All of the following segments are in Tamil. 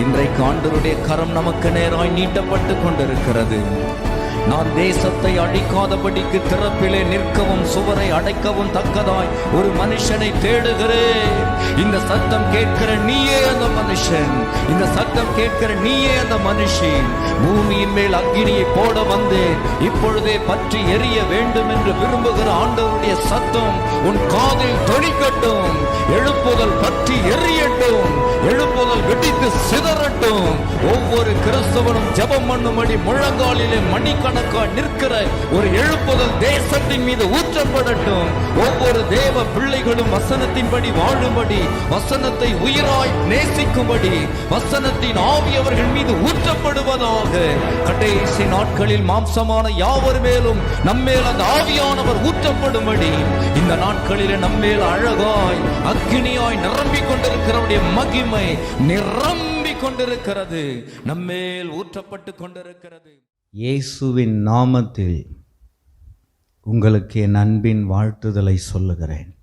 இன்றைக்கு ஆண்டருடைய கரம் நமக்கு நேராய் நீட்டப்பட்டு கொண்டிருக்கிறது. நான் தேசத்தை அடிக்காதபடிக்கு திறப்பிலே நிற்கவும் சுவரை அடைக்கவும் தக்கதாய் ஒரு மனுஷனை தேடுகிறேன். இந்த சத்தம் கேட்கிற நீயே அந்த மனுஷன். இந்த சத்தம் கேட்கிற நீயே அந்த மனுஷன். பூமியின் மேல் அக்கினியை போட வந்தேன். இப்பொழுதே பற்றி எரிய வேண்டும் என்று விரும்புகிற ஆண்டவருடைய சத்தம் உன் காதில் தொழிக்கட்டும் எழுப்புதல் பற்றி எரியட்டும். எழுப்புதல் வெடித்து சிதறட்டும். ஒவ்வொரு கிறிஸ்தவனும் ஜபம் பண்ணும்படி முழங்காலிலே கணக்கா நிற்கிற ஒரு எழுப்புதல் தேசத்தின் மீது ஊற்றப்படட்டும். ஒவ்வொரு தேவ பிள்ளைகளும் வசனத்தின்படி வாழும்படி வசனத்தை உயிராய் நேசிக்கும்படி வசனத்தின் ஆவியவர்கள் மீது ஊற்றப்படுவதாக. கடைசி நாட்களில் மாம்சமான யாவர் மேலும் நம்மேல் அந்த ஆவியானவர் ஊற்றப்படும்படி இந்த நாட்களில் நம்மேல் அழகாய் அக்னியாய் நிரம்பிக் கொண்டிருக்கிறவருடைய மகிமை நிரம்பிக் கொண்டிருக்கிறது. நம்மேல் ஊற்றப்பட்டு கொண்டிருக்கிறது. இயேசுவின் நாமத்தில் உங்களுக்கு என் அன்பின் வாழ்த்துதலை சொல்லுகிறேன்.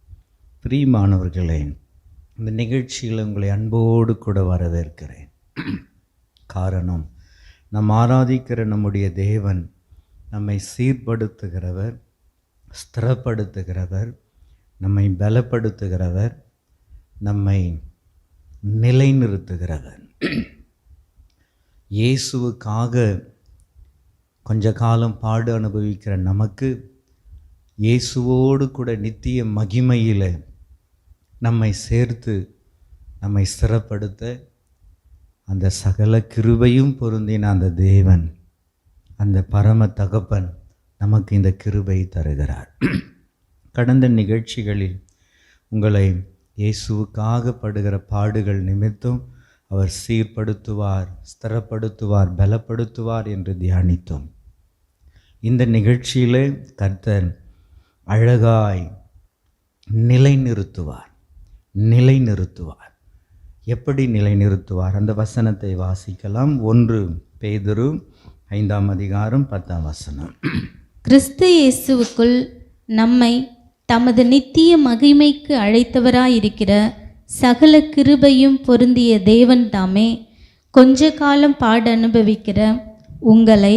பிரியமானவர்களே இந்த நிகழ்ச்சியில் உங்களை அன்போடு கூட வரவேற்கிறேன். காரணம் நாம் ஆராதிக்கிற நம்முடைய தேவன் நம்மை சீர்படுத்துகிறவர் ஸ்திரப்படுத்துகிறவர் நம்மை பலப்படுத்துகிறவர் நம்மை நிலைநிறுத்துகிறவர். இயேசுவுக்காக கொஞ்ச காலம் பாடு அனுபவிக்கிற நமக்கு இயேசுவோடு கூட நித்திய மகிமையில் நம்மை சேர்த்து நம்மை ஸ்திரப்படுத்த அந்த சகல கிருபையும் பொருந்தின அந்த தேவன் அந்த பரம தகப்பன் நமக்கு இந்த கிருபை தருகிறார். கடந்த நிகழ்ச்சிகளில் உங்களை இயேசுவுக்காக படுகிற பாடுகள் நிமித்தம் அவர் சீர்படுத்துவார் ஸ்திரப்படுத்துவார் பலப்படுத்துவார் என்று தியானித்தோம். இந்த நிகழ்ச்சியிலே கர்த்தர் அழகாய் நிலைநிறுத்துவார் நிலைநிறுத்துவார். எப்படி நிலைநிறுத்துவார்? அந்த வசனத்தை வாசிக்கலாம். ஒன்று பேதுரு ஐந்தாம் அதிகாரம் பத்தாம் வசனம். கிறிஸ்து இயேசுவுக்குள் நம்மை தமது நித்திய மகிமைக்கு அழைத்தவராயிருக்கிற சகல கிருபையும் பொருந்திய தேவன் தாமே கொஞ்ச காலம் பாட அனுபவிக்கிற உங்களை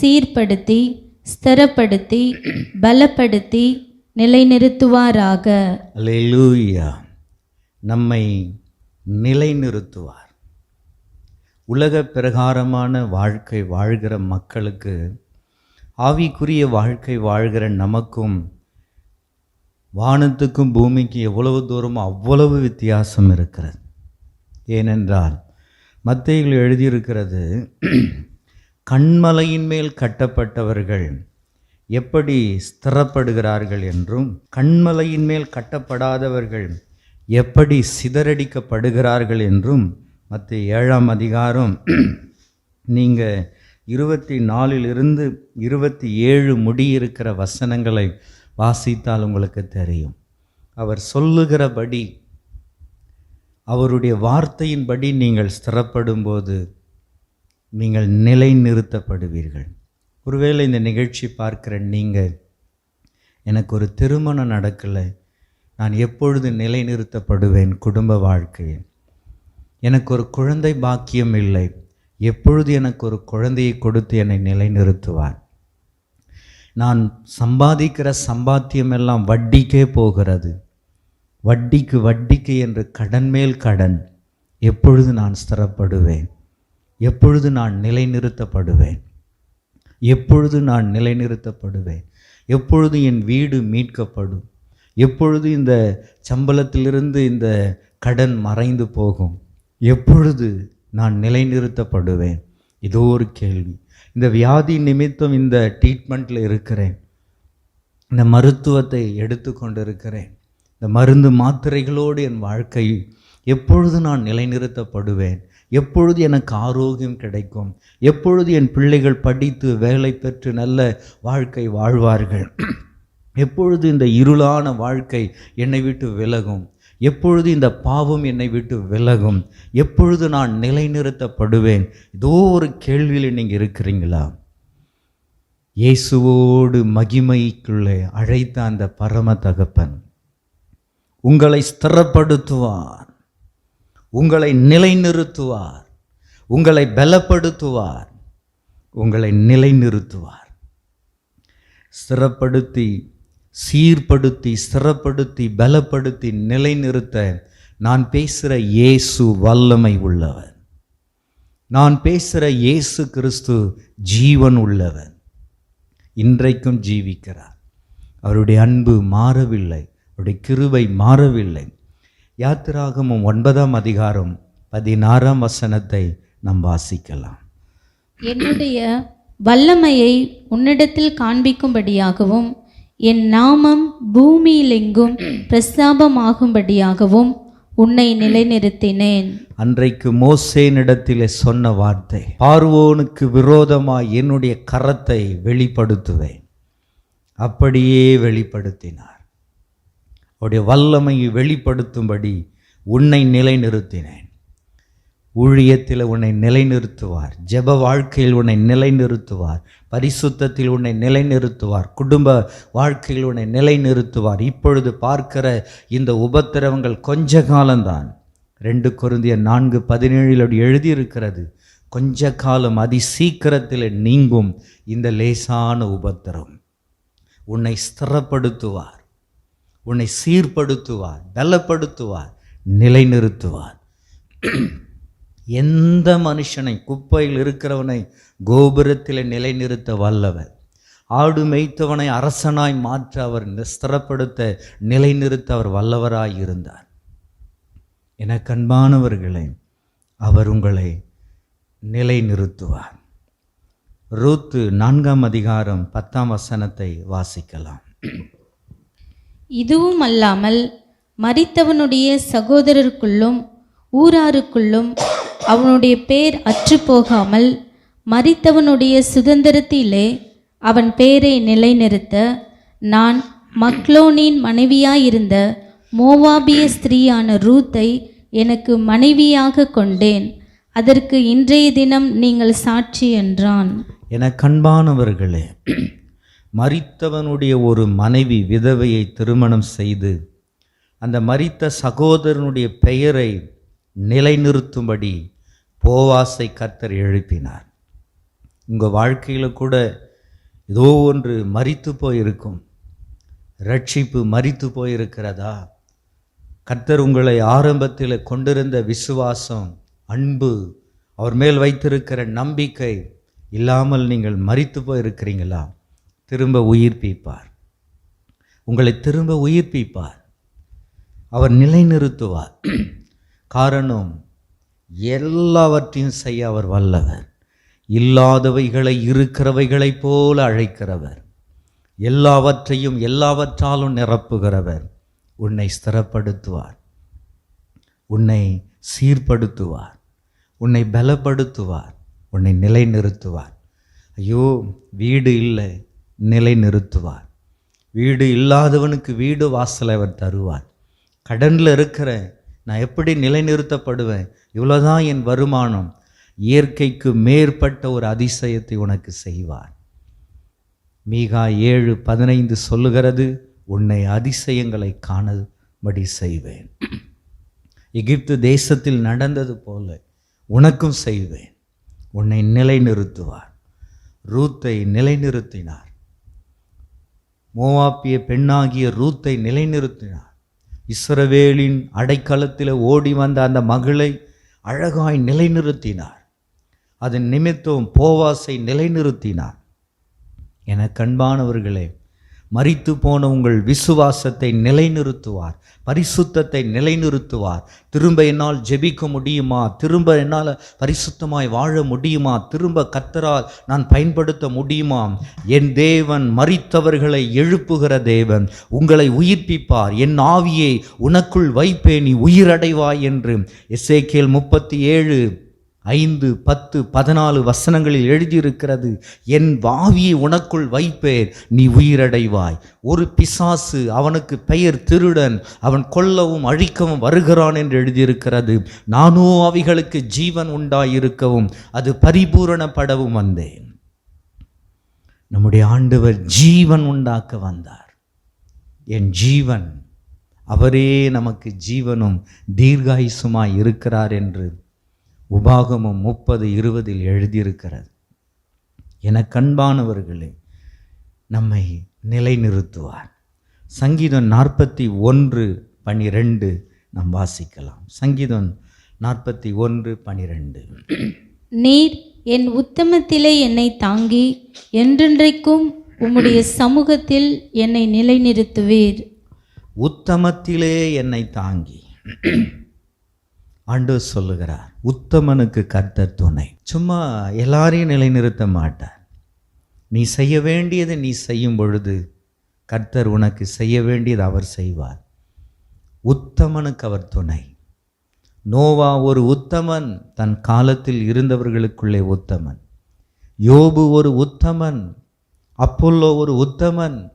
சீர்படுத்தி ஸ்திரப்படுத்தி பலப்படுத்தி நிலைநிறுத்துவாராக. அல்லேலூயா. நம்மை நிலைநிறுத்துவார். உலக பிரகாரமான வாழ்க்கை வாழ்கிற மக்களுக்கு ஆவிக்குரிய வாழ்க்கை வாழ்கிற நமக்கும் வானத்துக்கும் பூமிக்கு எவ்வளவு தூரம் அவ்வளவு வித்தியாசம் இருக்கிறது. ஏனென்றால் மத்தையில் எழுதியிருக்கிறது கண்மலையின் மேல் கட்டப்பட்டவர்கள் எப்படி ஸ்திரப்படுகிறார்கள் என்றும் கண்மலையின் மேல் கட்டப்படாதவர்கள் எப்படி சிதறடிக்கப்படுகிறார்கள் என்றும் மற்ற ஏழாம் அதிகாரம் நீங்கள் இருபத்தி நாலிலிருந்து இருபத்தி ஏழு முடியிருக்கிற வசனங்களை வாசித்தால் உங்களுக்கு தெரியும். அவர் சொல்லுகிறபடி அவருடைய வார்த்தையின்படி நீங்கள் ஸ்திரப்படும்போது நீங்கள் நிலைநிறுத்தப்படுவீர்கள். ஒருவேளை இந்த நிகழ்ச்சி பார்க்குற நீங்கள் எனக்கு ஒரு திருமணம் நடக்கலை நான் எப்பொழுது நிலைநிறுத்தப்படுவேன் குடும்ப வாழ்க்கையில்? எனக்கு ஒரு குழந்தை பாக்கியம் இல்லை எப்பொழுது எனக்கு ஒரு குழந்தையை கொடுத்து என்னை நிலைநிறுத்துவார்? நான் சம்பாதிக்கிற சம்பாத்தியம் எல்லாம் வட்டிக்கே போகிறது. வட்டிக்கு வட்டிக்கு என்று கடன் மேல் கடன் எப்பொழுது நான் ஸ்திரப்படுவேன்? எப்பொழுது நான் நிலைநிறுத்தப்படுவேன்? எப்பொழுது நான் நிலைநிறுத்தப்படுவேன்? எப்பொழுது என் வீடு மீட்கப்படும்? எப்பொழுது இந்த சம்பளத்திலிருந்து இந்த கடன் மறைந்து போகும்? எப்பொழுது நான் நிலைநிறுத்தப்படுவேன்? இதோ ஒரு கேள்வி. இந்த வியாதி நிமித்தம் இந்த ட்ரீட்மெண்ட்டில் இருக்கிறேன். இந்த மருத்துவத்தை எடுத்து கொண்டிருக்கிறேன். இந்த மருந்து மாத்திரைகளோடு என் வாழ்க்கை எப்பொழுது நான் நிலைநிறுத்தப்படுவேன்? எப்பொழுது எனக்கு ஆரோக்கியம் கிடைக்கும்? எப்பொழுது என் பிள்ளைகள் படித்து வேலை பெற்று நல்ல வாழ்க்கை வாழ்வார்கள்? எப்பொழுது இந்த இருளான வாழ்க்கை என்னை விட்டு விலகும்? எப்பொழுது இந்த பாவம் என்னை விட்டு விலகும்? எப்பொழுது நான் நிலைநிறுத்தப்படுவேன்? ஏதோ ஒரு கேள்வியில் நீங்கள் இருக்கிறீங்களா? இயேசுவோடு மகிமைக்குள்ளே அழைத்த அந்த பரம தகப்பன் உங்களை ஸ்திரப்படுத்துவான் உங்களை நிலைநிறுத்துவார். உங்களை பலப்படுத்துவார். உங்களை நிலைநிறுத்துவார். ஸ்திரப்படுத்தி சீர்படுத்தி ஸ்திரப்படுத்தி பலப்படுத்தி நிலைநிறுத்த நான் பேசுகிற இயேசு வல்லமை உள்ளவர். நான் பேசுகிற இயேசு கிறிஸ்து ஜீவன் உள்ளவர். இன்றைக்கும் ஜீவிக்கிறார். அவருடைய அன்பு மாறவில்லை. அவருடைய கிருவை மாறவில்லை. யாத்திராகமும் ஒன்பதாம் அதிகாரம் பதினாறாம் வசனத்தை நாம் வாசிக்கலாம். என்னுடைய வல்லமையை உன்னிடத்தில் காண்பிக்கும்படியாகவும் என் நாமம் பூமியிலெங்கும் பிரஸ்தாபமாகும்படியாகவும் உன்னை நிலைநிறுத்தினேன். அன்றைக்கு மோசேனிடத்திலே சொன்ன வார்த்தை பார்வோனுக்கு விரோதமாய் என்னுடைய கரத்தை வெளிப்படுத்துவேன். அப்படியே வெளிப்படுத்தினார். அவருடைய வல்லமையை வெளிப்படுத்தும்படி உன்னை நிலைநிறுத்தினேன். ஊழியத்தில் உன்னை நிலைநிறுத்துவார். ஜெப வாழ்க்கையில் உன்னை நிலைநிறுத்துவார். பரிசுத்தத்தில் உன்னை நிலைநிறுத்துவார். குடும்ப வாழ்க்கையில் உன்னை நிலைநிறுத்துவார். இப்பொழுது பார்க்கிற இந்த உபத்திரவங்கள் கொஞ்ச காலம்தான். ரெண்டு குருந்திய நான்கு பதினேழில் அப்படி எழுதியிருக்கிறது. கொஞ்ச காலம் அதி சீக்கிரத்தில் நீங்கும் இந்த லேசான உபத்திரம். உன்னை ஸ்திரப்படுத்துவார். உன்னை சீர்படுத்துவார் பலப்படுத்துவார் நிலைநிறுத்துவார். எந்த மனுஷனை குப்பையில் இருக்கிறவனை கோபுரத்தில் நிலைநிறுத்த வல்லவர் ஆடு மேய்த்தவனை அரசனாய் மாற்ற அவர் ஸ்திரப்படுத்த நிலைநிறுத்த அவர் வல்லவராய் இருந்தார். என கண்பானவர்களே அவர் உங்களை நிலைநிறுத்துவார். ரூத்து நான்காம் அதிகாரம் பத்தாம் வசனத்தை வாசிக்கலாம். இதுவும் அல்லாமல் மறித்தவனுடைய சகோதரருக்குள்ளும் ஊராருக்குள்ளும் அவனுடைய பேர் அற்றுப்போகாமல் மறித்தவனுடைய சுதந்திரத்திலே அவன் பேரை நிலைநிறுத்த நான் மக்லோனின் மனைவியாயிருந்த மோவாபிய ஸ்திரீயான ரூத்தை எனக்கு மனைவியாக கொண்டேன். அதற்கு இன்றைய தினம் நீங்கள் சாட்சி என்றான். என கண்பானவர்களே மரித்தவனுடைய ஒரு மனைவி விதவையை திருமணம் செய்து அந்த மறித்த சகோதரனுடைய பெயரை நிலைநிறுத்தும்படி போவாசை கர்த்தர் எழுப்பினார். உங்கள் வாழ்க்கையில் கூட ஏதோ ஒன்று மறித்து போயிருக்கும். ரட்சிப்பு மறித்து போயிருக்கிறதா? கர்த்தர் உங்களை ஆரம்பத்தில் கொண்டிருந்த விசுவாசம் அன்பு அவர் மேல் வைத்திருக்கிற நம்பிக்கை இல்லாமல் நீங்கள் மறித்து போயிருக்கிறீங்களா? திரும்ப உயிர்ப்பிப்பார் உங்களை திரும்ப உயிர்ப்பிப்பார் அவர் நிலைநிறுத்துவார். காரணம் எல்லாவற்றையும் செய்ய அவர் வல்லவர். இல்லாதவைகளை இருக்கிறவைகளைப் போல அழைக்கிறவர். எல்லாவற்றையும் எல்லாவற்றாலும் நிரப்புகிறவர். உன்னை ஸ்திரப்படுத்துவார். உன்னை சீர்படுத்துவார். உன்னை பலப்படுத்துவார். உன்னை நிலைநிறுத்துவார். ஐயோ வீடு இல்லை. நிலைநிறுத்துவார். வீடு இல்லாதவனுக்கு வீடு வாசலை அவர் தருவார். கடனில் இருக்கிற நான் எப்படி நிலைநிறுத்தப்படுவேன்? இவ்வளோதான் என் வருமானம். இயற்கைக்கு மேற்பட்ட ஒரு அதிசயத்தை உனக்கு செய்வார். மீகா ஏழு பதினைந்து சொல்லுகிறது உன்னை அதிசயங்களை காணும்படி செய்வேன். எகிப்து தேசத்தில் நடந்தது போல உனக்கும் செய்வேன். உன்னை நிலைநிறுத்துவார். ரூத்தை நிலைநிறுத்தினார். மோவாப்பிய பெண்ணாகிய ரூத்தை நிலைநிறுத்தினார் இஸ்ரவேலின் அடைக்கலத்தில் ஓடி வந்த அந்த மகளை அழகாய் நிலைநிறுத்தினார். அதன் நிமித்தம் போவாசை நிலைநிறுத்தினார் என கண்பானவர்களே மறித்து போன உங்கள் விசுவாசத்தை நிலைநிறுத்துவார். பரிசுத்தத்தை நிலைநிறுத்துவார். திரும்ப என்னால் ஜெபிக்க முடியுமா? திரும்ப என்னால் பரிசுத்தமாய் வாழ முடியுமா? திரும்ப கத்தரால் நான் பயன்படுத்த முடியுமா? என் தேவன் மறித்தவர்களை எழுப்புகிற தேவன் உங்களை உயிர்ப்பிப்பார். என் ஆவியை உனக்குள் வைப்பேன் நீ உயிரடைவாய் என்று. எஸ்ஏகேல் முப்பத்தி ஏழு. ஐந்து பத்து பதினாலு வசனங்களில் எழுதியிருக்கிறது என் வாவியை உனக்குள் வைப்பேன் நீ உயிரடைவாய். ஒரு பிசாசு அவனுக்கு பெயர் திருடன் அவன் கொல்லவும் அழிக்கவும் வருகிறான் என்று எழுதியிருக்கிறது. நானோ அவைகளுக்கு ஜீவன் உண்டாயிருக்கவும் அது பரிபூரணப்படவும் வந்தேன். நம்முடைய ஆண்டவர் ஜீவன் உண்டாக்க வந்தார். என் ஜீவன் அவரே நமக்கு ஜீவனும் தீர்காயுசுமாய் இருக்கிறார் என்று உபாகமம் முப்பது இருபதில் எழுதியிருக்கிறது. என கண்பானவர்களே நம்மை நிலைநிறுத்துவார். சங்கீதம் நாற்பத்தி ஒன்று பனிரெண்டு நாம் வாசிக்கலாம். சங்கீதம் நாற்பத்தி ஒன்று பனிரெண்டு. நீர் என் உத்தமத்திலே என்னை தாங்கி என்றென்றைக்கும் உம்முடைய சமூகத்தில் என்னை நிலைநிறுத்துவீர். உத்தமத்திலே என்னை தாங்கி. ஆண்டு சொல்லுகிறார் உத்தமனுக்கு கர்த்தர் துணை. சும்மா எல்லாரையும் நிலைநிறுத்த மாட்டார். நீ செய்ய வேண்டியதை நீ செய்யும் பொழுது கர்த்தர் உனக்கு செய்ய வேண்டியது அவர் செய்வார். உத்தமனுக்கு அவர் துணை. நோவா ஒரு உத்தமன் தன் காலத்தில் இருந்தவர்களுக்குள்ளே உத்தமன். யோபு ஒரு உத்தமன் அப்போல்லோ ஒரு உத்தமன்.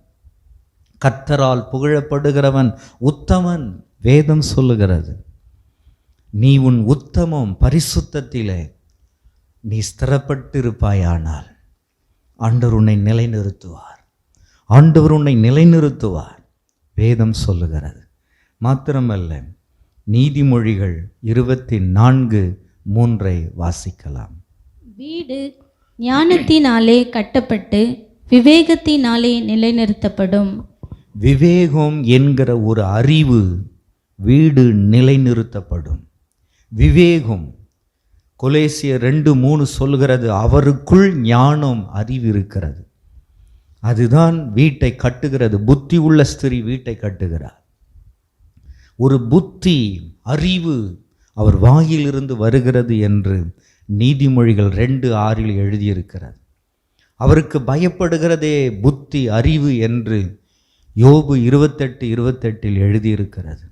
கர்த்தரால் புகழப்படுகிறவன் உத்தமன் வேதம் சொல்லுகிறது. நீ உன் உத்தமம் பரிசுத்தத்திலே நீ ஸ்திரப்பட்டிருப்பாயானால் ஆண்டவர் உன்னை நிலைநிறுத்துவார். ஆண்டவர் உன்னை நிலைநிறுத்துவார். வேதம் சொல்லுகிறது. மாத்திரமல்ல நீதிமொழிகள் இருபத்தி நான்கு மூன்றை வாசிக்கலாம். வீடு ஞானத்தினாலே கட்டப்பட்டு விவேகத்தினாலே நிலைநிறுத்தப்படும். விவேகம் என்கிற ஒரு அறிவு வீடு நிலைநிறுத்தப்படும். விவேகம். கொலேசிய ரெண்டு மூணு சொல்கிறது அவருக்குள் ஞானம் அறிவு இருக்கிறது அதுதான் வீட்டை கட்டுகிறது. புத்தி உள்ள ஸ்திரீ வீட்டை கட்டுகிறார். ஒரு புத்தி அறிவு அவர் வாயிலிருந்து வருகிறது என்று நீதிமொழிகள் ரெண்டு ஆறில் எழுதியிருக்கிறது. அவருக்கு பயப்படுகிறதே புத்தி அறிவு என்று யோபு இருபத்தெட்டு இருபத்தெட்டில் எழுதியிருக்கிறது.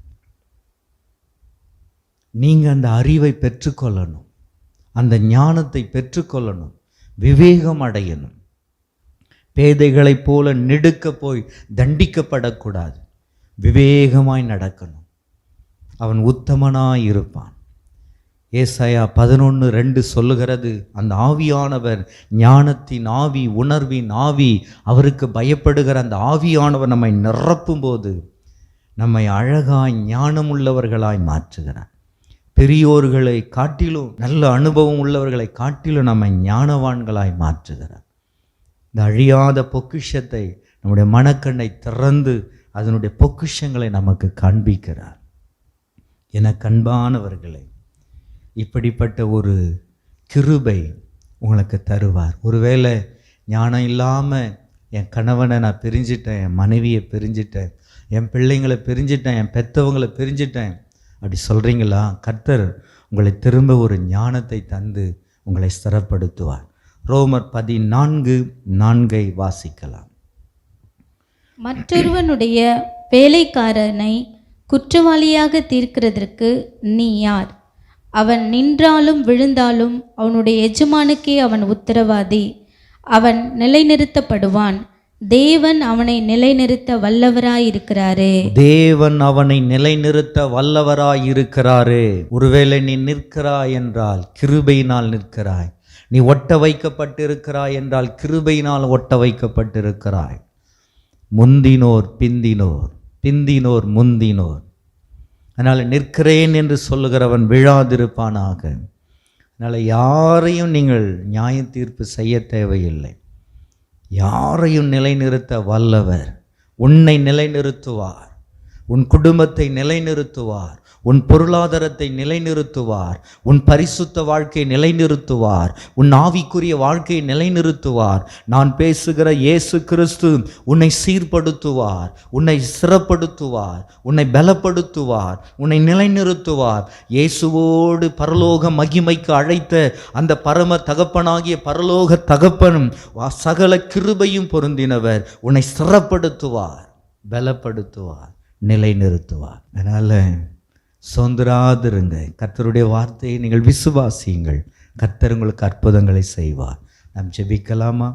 நீங்கள் அந்த அறிவை பெற்றுக்கொள்ளணும். அந்த ஞானத்தை பெற்றுக்கொள்ளணும். விவேகம் அடையணும். பேதைகளைப் போல நெடுக்க போய் தண்டிக்கப்படக்கூடாது. விவேகமாய் நடக்கணும். அவன் உத்தமனாய் இருப்பான். ஏசாயா பதினொன்று ரெண்டு சொல்லுகிறது அந்த ஆவியானவர் ஞானத்தின் ஆவி உணர்வின் ஆவி அவருக்கு பயப்படுகிற அந்த ஆவியானவர் நம்மை நிரப்பும்போது நம்மை அழகாய் ஞானமுள்ளவர்களாய் மாற்றுகிறார். பெரியோர்களை காட்டிலும் நல்ல அனுபவம் உள்ளவர்களை காட்டிலும் நம்மை ஞானவான்களாய் மாற்றுகிறார். இந்த அழியாத பொக்கிஷத்தை நம்முடைய மனக்கண்ணை திறந்து அதனுடைய பொக்கிஷங்களை நமக்கு காண்பிக்கிறார். என கண்பானவர்களே இப்படிப்பட்ட ஒரு கிருபை உங்களுக்கு தருவார். ஒருவேளை ஞானம் இல்லாமல் என் கணவனை நான் பிரிஞ்சிட்டேன் என் மனைவியை பிரிஞ்சிட்டேன் என் பிள்ளைங்களை பிரிஞ்சிட்டேன் என் பெத்தவங்களை பிரிஞ்சிட்டேன் அப்படி சொல்கிறீங்களா கர்த்தர் உங்களை திரும்ப ஒரு ஞானத்தை தந்து உங்களை ஸ்திரப்படுத்துவார். ரோமர் பதினான்கு நான்கை வாசிக்கலாம். மற்றொருவனுடைய வேலைக்காரனை குற்றவாளியாக தீர்க்கிறதற்கு நீ யார்? அவன் நின்றாலும் விழுந்தாலும் அவனுடைய எஜமானுக்கே அவன் உத்தரவாதி. அவன் நிலைநிறுத்தப்படுவான். தேவன் அவனை நிலைநிறுத்த வல்லவராயிருக்கிறாரே. தேவன் அவனை நிலைநிறுத்த வல்லவராய் இருக்கிறாரே ஒருவேளை நீ நிற்கிறாய் என்றால் கிருபையினால் நிற்கிறாய். நீ ஒட்ட வைக்கப்பட்டிருக்கிறாய் என்றால் கிருபையினால் ஒட்ட வைக்கப்பட்டிருக்கிறாய். முந்தினோர் பிந்தினோர் பிந்தினோர் முந்தினோர். அதனால் நிற்கிறேன் என்று சொல்லுகிறவன் விழாதிருப்பானாக. அதனால் யாரையும் நீங்கள் நியாய தீர்ப்பு செய்ய தேவையில்லை. யாரையும் நிலைநிறுத்த வல்லவர். உன்னை நிலைநிறுத்துவார். உன் குடும்பத்தை நிலைநிறுத்துவார். உன் பொருளாதாரத்தை நிலைநிறுத்துவார். உன் பரிசுத்த வாழ்க்கையை நிலைநிறுத்துவார். உன் ஆவிக்குரிய வாழ்க்கையை நிலைநிறுத்துவார். நான் பேசுகிற இயேசு கிறிஸ்து உன்னை சீர்படுத்துவார். உன்னை சிறப்படுத்துவார். உன்னை பலப்படுத்துவார். உன்னை நிலைநிறுத்துவார். இயேசுவோடு பரலோக மகிமைக்கு அழைத்த அந்த பரம தகப்பனாகிய பரலோக தகப்பனும் சகல கிருபையும் பொருந்தினவர் உன்னை சிறப்படுத்துவார் பலப்படுத்துவார் நிலைநிறுத்துவார். அதனால் சோந்தராதிருங்க. கர்த்தருடைய வார்த்தையை நீங்கள் விசுவாசியுங்கள். கர்த்தர் உங்களுக்கு அற்புதங்களை செய்வார். நாம் ஜெபிக்கலாமா?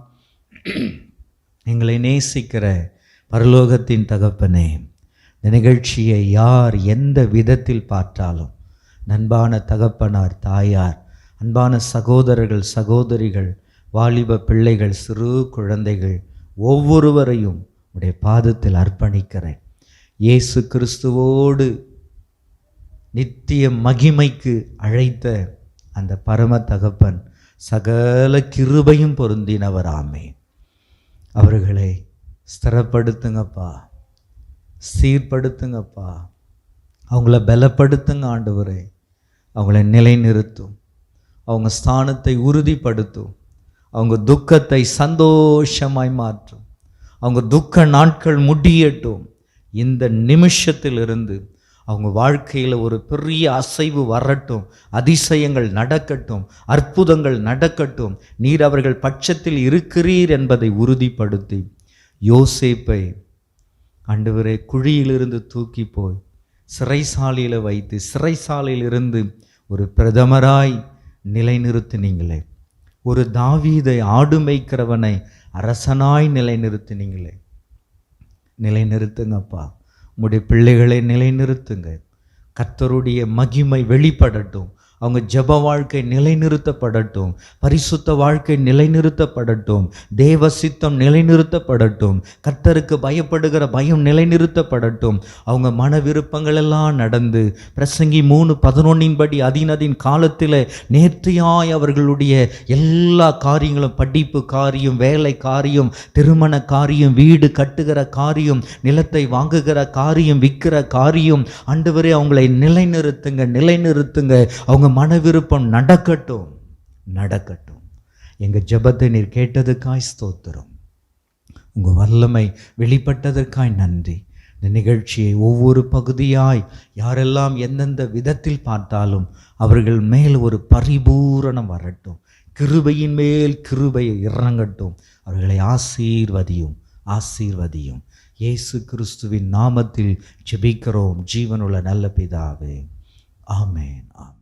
எங்களை நேசிக்கிற பரலோகத்தின் தகப்பனே இந்த நிகழ்ச்சியை யார் எந்த விதத்தில் பார்த்தாலும் நண்பான தகப்பனார் தாயார் அன்பான சகோதரர்கள் சகோதரிகள் வாலிப பிள்ளைகள் சிறு குழந்தைகள் ஒவ்வொருவரையும் உடைய பாதத்தில் அர்ப்பணிக்கிறேன். இயேசு கிறிஸ்துவோடு நித்திய மகிமைக்கு அழைத்த அந்த பரம தகப்பன் சகல கிருபையும் பொருந்தினவராமே அவர்களை ஸ்திரப்படுத்துங்கப்பா. சீர்படுத்துங்கப்பா. அவங்கள பலப்படுத்துங்க ஆண்டவரே. அவங்கள நிலைநிறுத்தும். அவங்க ஸ்தானத்தை உறுதிப்படுத்தும். அவங்க துக்கத்தை சந்தோஷமாய் மாற்றும். அவங்க துக்க நாட்கள் முடியட்டும். இந்த நிமிஷத்திலிருந்து அவங்க வாழ்க்கையில் ஒரு பெரிய அசைவு வரட்டும் அதிசயங்கள் நடக்கட்டும் அற்புதங்கள் நடக்கட்டும் நீர் அவர்கள் பட்சத்தில் இருக்கிறீர் என்பதை உறுதிப்படுத்தி. யோசேப்பை ஆண்டவரே குழியிலிருந்து தூக்கி போய் சிறைசாலையில் வைத்து சிறைசாலையிலிருந்து ஒரு பிரதமராய் நிலைநிறுத்தினீங்களே. ஒரு தாவீதை ஆடு மேய்க்கிறவனை அரசனாய் நிலைநிறுத்தினீங்களே. நிலைநிறுத்துங்கப்பா. உங்களுடைய பிள்ளைகளை நிலைநிறுத்துங்க கர்த்தருடைய மகிமை வெளிப்படட்டும். அவங்க ஜெப வாழ்க்கை நிலைநிறுத்தப்படட்டும் பரிசுத்த வாழ்க்கை நிலைநிறுத்தப்படட்டும் தேவ சித்தம் நிலைநிறுத்தப்படட்டும் கர்த்தருக்கு பயப்படுகிற பயம் நிலைநிறுத்தப்படட்டும். அவங்க மன விருப்பங்கள் எல்லாம் நடந்து பிரசங்கி மூணு பதினொன்னின் படி அதீனதின் காலத்தில் நேர்த்தியாய் அவர்களுடைய எல்லா காரியங்களும் படிப்பு காரியம் வேலை காரியம் திருமண காரியம் வீடு கட்டுகிற காரியம் நிலத்தை வாங்குகிற காரியம் விற்கிற காரியம் ஆண்டவரே அவங்களை நிலைநிறுத்துங்க நிலைநிறுத்துங்க. அவங்க மன விருப்பம் நடக்கட்டும் நடக்கட்டும். எங்கள் ஜெபத்தை நீர் கேட்டதுக்காய் ஸ்தோத்திரம். உங்கள் வல்லமை வெளிப்பட்டதற்காய் நன்றி. இந்த நிகழ்ச்சியை ஒவ்வொரு பகுதியாய் யாரெல்லாம் எந்தெந்த விதத்தில் பார்த்தாலும் அவர்கள் மேல் ஒரு பரிபூரணம் வரட்டும். கிருபையின் மேல் கிருபையை இறங்கட்டும். அவர்களை ஆசீர்வதியும் ஆசீர்வதியும். இயேசு கிறிஸ்துவின் நாமத்தில் ஜெபிக்கிறோம். ஜீவனுள்ள நல்ல பிதாவே. ஆமேன் ஆமே